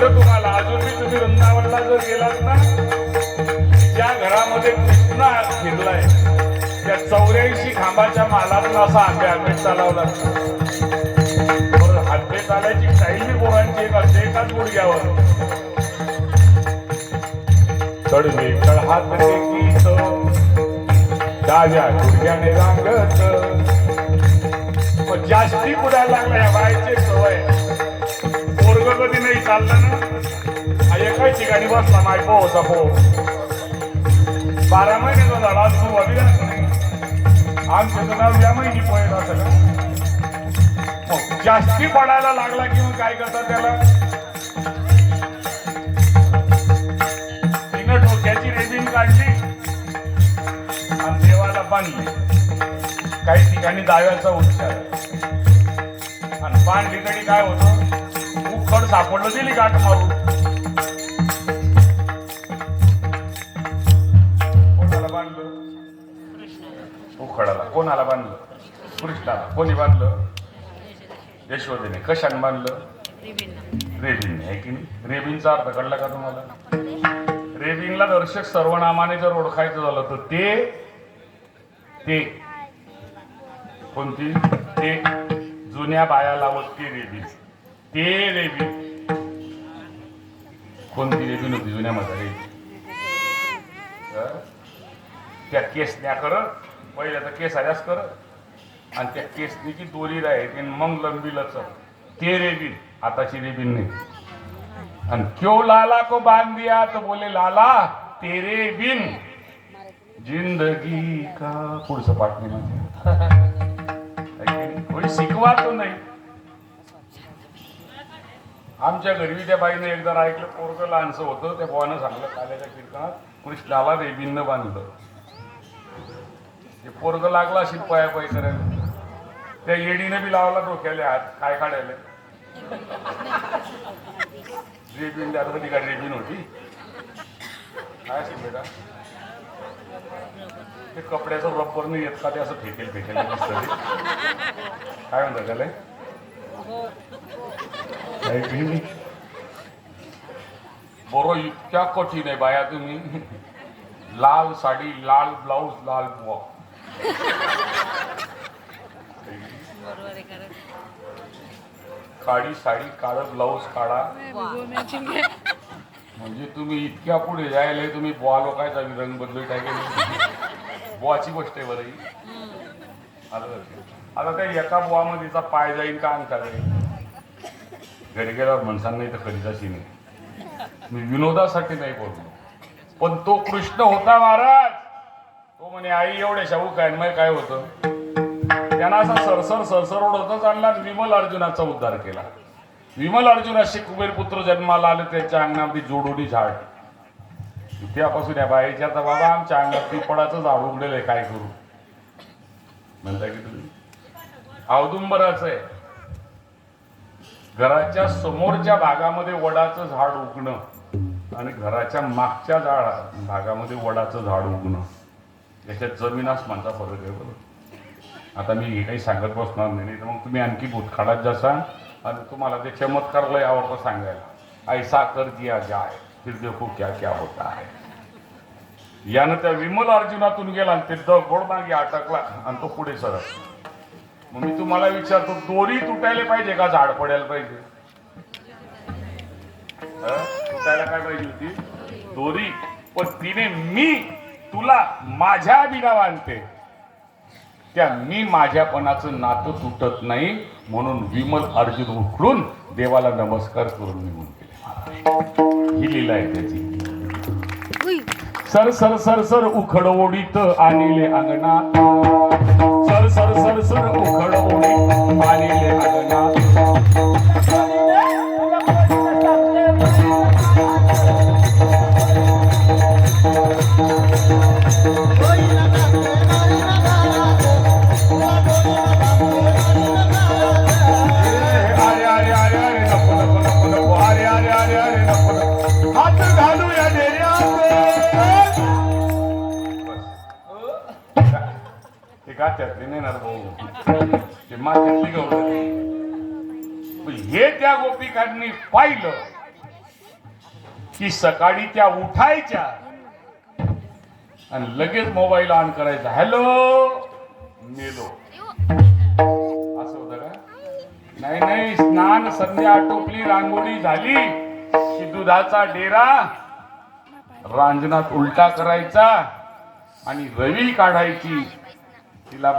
म्हटलं तुम्हाला? अजूनही तुम्ही वृंदावनला जर गेलात ना ज्या घरामध्ये कृष्णा फिरलाय त्या चौऱ्याऐंशी खांबाच्या मालातून असा आंबे आंबे चालवला. आंबे चालायची काही बी पोरांची एक असते एकाच गुडघ्यावर. कडवे कळहात गीत. ताज्या गुडघ्याने रांगत. जास्ती कुडायला लागल्या बायचे सवय. कधी नाही चालताना ना. एकाच ठिकाणी बसला माय पो होता पो बारा महिन्याचा झाला आज तू अभिला नाही. आमचं नाव या महिनी पोहेल असं हो, जास्ती पडायला लागला की मग काय करतात त्याला? तिनं डोक्याची रेबीन काढली आणि देवाला बांधली. काही ठिकाणी दाव्याचा उच्चार. आणि बांधली तरी काय होतं? सापडलं दिली गाठ मारून. कोणाला बांधलं? उखडाला. कोणाला बांधलं? कृष्णाला. कोणी बांधलं? यशोदेने. कशाने बांधलं? रेबिनने. आहे की नाही? रेबिनचा अर्थ कळला का तुम्हाला? रेबिनला दर्शक सर्वनामाने जर ओळखायचं झालं तर ते ते. कोणती? ते जुन्या बाया लावत ते रेबीन. ते रेबीन कोणती रेबीन नव्हती जुन्या म्हातारी त्या त्या केसन्या करत पहिल्या तर केस आल्यास करत आणि त्या केसनीची दोरी राहील मग लंबीलच ते रेबीन आताची रेबीन नाही आणि क्यों लाला को बांध दिया तो बोले लाला तेरे बिन जिंदगी का पुढचं पाठ नाही शिकवा तो नाही आमच्या घरी त्या बाईने एकदा ऐकलं पोरग लहानसं होतं त्या बोवानं सांगलं काल्याच्या कीर्तनात कृष्णाला रेबीनं बांधलं. ते पोरग लागला असेल पाया पाय करायला त्या येडीने बी लावला डोक्याले हात काय काढायला? रेबीन आता कधी काय रेबीन होती? काय असेल बेटा? ते कपड्याचं रब्बर नाही येत का? ते असं फेकेल फेकेल काय म्हणतात त्याला? हो. बरो इतक्या कठीण आहे बाया तुम्ही. लाल साडी लाल ब्लाऊज लाल बुवा. काळी साडी काळं ब्लाऊज काढा म्हणजे तुम्ही इतक्या पुढे जायला तुम्ही बुवा लोकांचा रंग बदलू टाकेल. बुवाची गोष्ट आहे बरं? आता त्या एका बुवामध्येचा पाय जाईल का अंगठा जाईल घरी गेल्यावर म्हणसान नाही तर खरीदाची नाही. मी विनोदासाठी नाही बोललो. पण तो कृष्ण होता महाराज. तो म्हणे आई एवढ्या शाहू काय मग काय होतं? त्यांना असा सरसर सरसर होतच आणला आणि विमल अर्जुनाचा उद्धार केला. विमल अर्जुनाशी कुबेर पुत्र जन्माला आले त्याच्या अंगणामध्ये जोडोडी झाड. त्यापासून या बाईच्या आता बाबा आमच्या अंगात पिपळाचं झाड उघडेल आहे काय करू? म्हणता की तुम्ही? औदुंबराचं आहे. घराच्या समोरच्या भागामध्ये वडाचं झाड उगणं आणि घराच्या मागच्या झाड भागामध्ये वडाचं झाड उगणं. याच्यात जमीन आसमानचा फरक आहे बरोबर. आता मी हे काही सांगत बसणार नाही तर मग तुम्ही आणखी भूतकाळात जसा आणि तुम्हाला ते चमत्कार लय आवडतं सांगायला. ऐसा कर दिया जाय फिर देखो क्या क्या होता आहे यानं त्या विमल अर्जुनातून गेला आणि ते दगड मागे अटकला आणि तो पुढे सरकला. मग मी तुम्हाला विचारतो दोरी तुटायला पाहिजे का झाड पडायला पाहिजे? हं? तुटायला काय पाहिजे होती? दोरी. पण तिने मी तुला माझ्या बिना बांधते त्या मी माझ्यापणाचं नातं तुटत नाही म्हणून विमल अर्जुन उठून देवाला नमस्कार करून निघून गेले. ही लीला आहे त्याची. सर सर सर सर उखड ओढीत आणले अंगणात. त्यातली नाही ना भाऊ ते माथ्यातली हे त्या गोपिकांनी पाहिलं की सकाळी त्या उठायच्या आणि लगेच मोबाईल ऑन करायचा. हॅलो? मेलो. असं होत का? नाही नाही स्नान संध्या आटोपली रांगोळी झाली की दुधाचा डेरा रांजणात उलटा करायचा आणि रवी काढायची. तिला